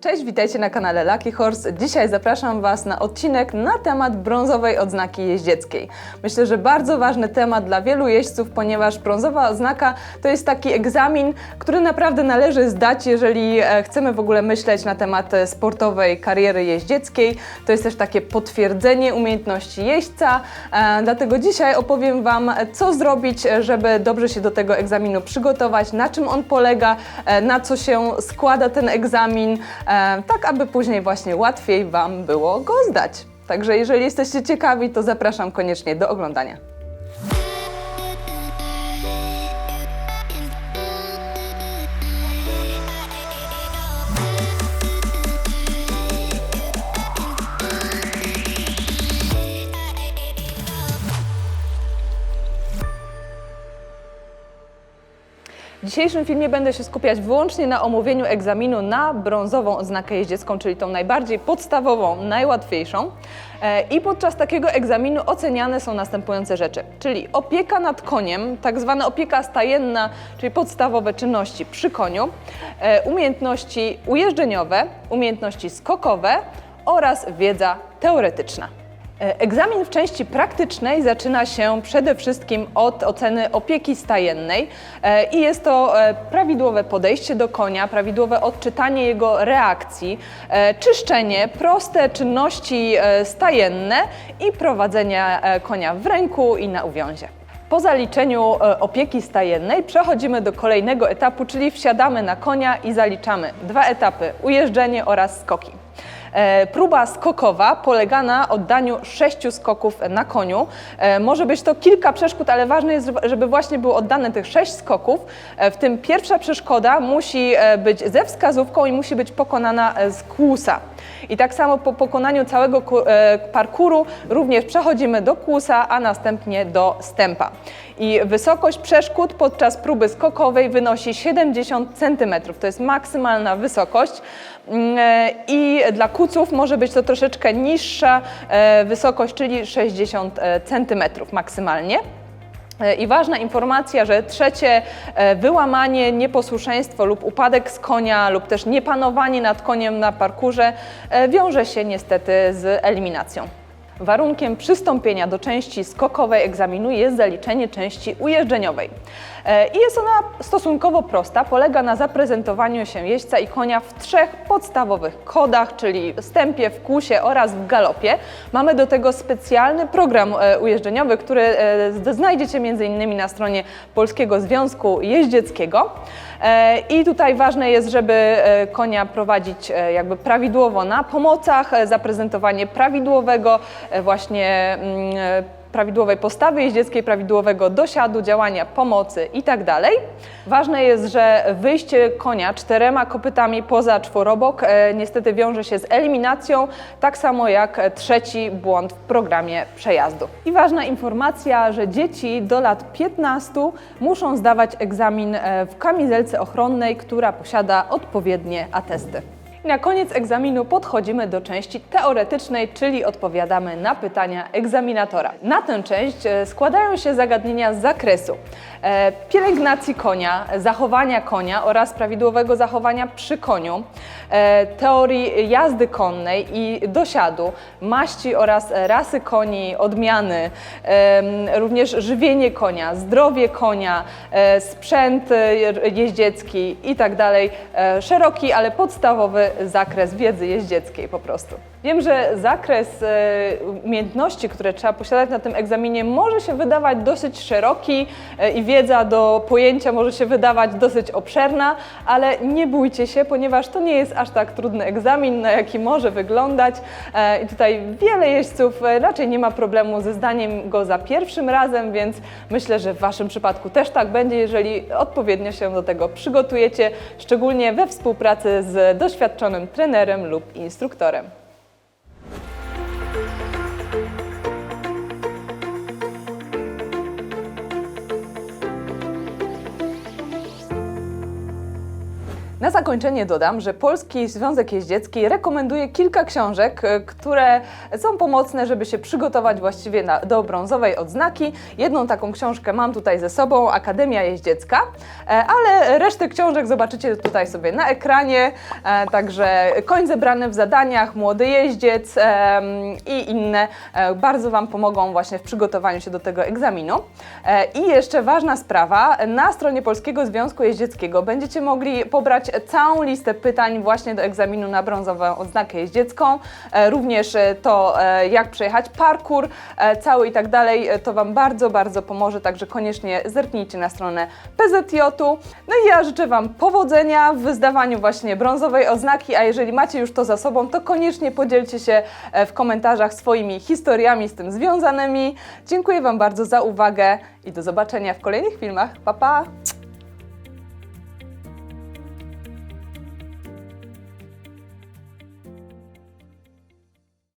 Cześć, witajcie na kanale Lucky Horse. Dzisiaj zapraszam Was na odcinek na temat brązowej odznaki jeździeckiej. Myślę, że bardzo ważny temat dla wielu jeźdźców, ponieważ brązowa odznaka to jest taki egzamin, który naprawdę należy zdać, jeżeli e, chcemy w ogóle myśleć na temat e, sportowej kariery jeździeckiej. To jest też takie potwierdzenie umiejętności jeźdźca. E, Dlatego dzisiaj opowiem Wam, co zrobić, żeby dobrze się do tego egzaminu przygotować, na czym on polega, na co się składa ten egzamin, tak aby później właśnie łatwiej Wam było go zdać. Także jeżeli jesteście ciekawi, to zapraszam koniecznie do oglądania. W dzisiejszym filmie będę się skupiać wyłącznie na omówieniu egzaminu na brązową odznakę jeździecką, czyli tą najbardziej podstawową, najłatwiejszą. E, I podczas takiego egzaminu oceniane są następujące rzeczy, czyli opieka nad koniem, tak zwana opieka stajenna, czyli podstawowe czynności przy koniu, e, umiejętności ujeżdżeniowe, umiejętności skokowe oraz wiedza teoretyczna. E, Egzamin w części praktycznej zaczyna się przede wszystkim od oceny opieki stajennej e, i jest to e, prawidłowe podejście do konia, prawidłowe odczytanie jego reakcji, czyszczenie, proste czynności stajenne i prowadzenie konia w ręku i na uwiązie. Po zaliczeniu opieki stajennej przechodzimy do kolejnego etapu, czyli wsiadamy na konia i zaliczamy dwa etapy: ujeżdżenie oraz skoki. E, Próba skokowa polega na oddaniu sześciu skoków na koniu. E, Może być to kilka przeszkód, ale ważne jest, żeby właśnie było oddane tych sześć skoków. E, W tym pierwsza przeszkoda musi być ze wskazówką i musi być pokonana z kłusa. I tak samo po pokonaniu całego ku- parkuru również przechodzimy do kłusa, a następnie do stępa. I wysokość przeszkód podczas próby skokowej wynosi 70 cm. To jest maksymalna wysokość. Mm, e, I dla kuców może być to troszeczkę niższa e, wysokość, czyli 60 cm maksymalnie. E, I ważna informacja, że trzecie e, wyłamanie, nieposłuszeństwo lub upadek z konia lub też niepanowanie nad koniem na parkurze e, wiąże się niestety z eliminacją. Warunkiem przystąpienia do części skokowej egzaminu jest zaliczenie części ujeżdżeniowej. E, I jest ona stosunkowo prosta, polega na zaprezentowaniu się jeźdźca i konia w trzech podstawowych kodach, czyli w stępie, w kłusie oraz w galopie. Mamy do tego specjalny program e, ujeżdżeniowy, który e, znajdziecie m.in. na stronie Polskiego Związku Jeździeckiego. I tutaj ważne jest, żeby konia prowadzić jakby prawidłowo na pomocach, zaprezentowanie prawidłowego właśnie mm, e, prawidłowej postawy jeździeckiej, prawidłowego dosiadu, działania pomocy itd. Ważne jest, że wyjście konia czterema kopytami poza czworobok e, niestety wiąże się z eliminacją, tak samo jak e, trzeci błąd w programie przejazdu. I ważna informacja, że dzieci do lat 15 muszą zdawać egzamin e, w kamizelce ochronnej, która posiada odpowiednie atesty. Na koniec egzaminu podchodzimy do części teoretycznej, czyli odpowiadamy na pytania egzaminatora. Na tę część e, składają się zagadnienia z zakresu e, pielęgnacji konia, zachowania konia oraz prawidłowego zachowania przy koniu, e, teorii jazdy konnej i dosiadu, maści oraz rasy koni, odmiany, również żywienie konia, zdrowie konia, sprzęt jeździecki i tak Szeroki, ale podstawowy zakres wiedzy jeździeckiej po prostu. Wiem, że zakres e, umiejętności, które trzeba posiadać na tym egzaminie, może się wydawać dosyć szeroki e, i wiedza do pojęcia może się wydawać dosyć obszerna, ale nie bójcie się, ponieważ to nie jest aż tak trudny egzamin, na jaki może wyglądać. E, I tutaj wiele jeźdźców raczej nie ma problemu ze zdaniem go za pierwszym razem, więc myślę, że w Waszym przypadku też tak będzie, jeżeli odpowiednio się do tego przygotujecie, szczególnie we współpracy z doświadczonym trenerem lub instruktorem. Na zakończenie dodam, że Polski Związek Jeździecki rekomenduje kilka książek, e, które są pomocne, żeby się przygotować właściwie na, do brązowej odznaki. Jedną taką książkę mam tutaj ze sobą, Akademia Jeździecka, e, ale resztę książek zobaczycie tutaj sobie na ekranie, e, także Koń zebrany w zadaniach, Młody Jeździec i inne bardzo Wam pomogą właśnie w przygotowaniu się do tego egzaminu. I jeszcze ważna sprawa, na stronie Polskiego Związku Jeździeckiego będziecie mogli pobrać całą listę pytań właśnie do egzaminu na brązową odznakę jeździecką, e, również e, to e, jak przejechać parkour cały i tak dalej, to Wam bardzo, bardzo pomoże, także koniecznie zerknijcie na stronę PZJ-u. No i ja życzę Wam powodzenia w zdawaniu właśnie brązowej oznaki, a jeżeli macie już to za sobą, to koniecznie podzielcie się w komentarzach swoimi historiami z tym związanymi. Dziękuję Wam bardzo za uwagę i do zobaczenia w kolejnych filmach. Pa, pa!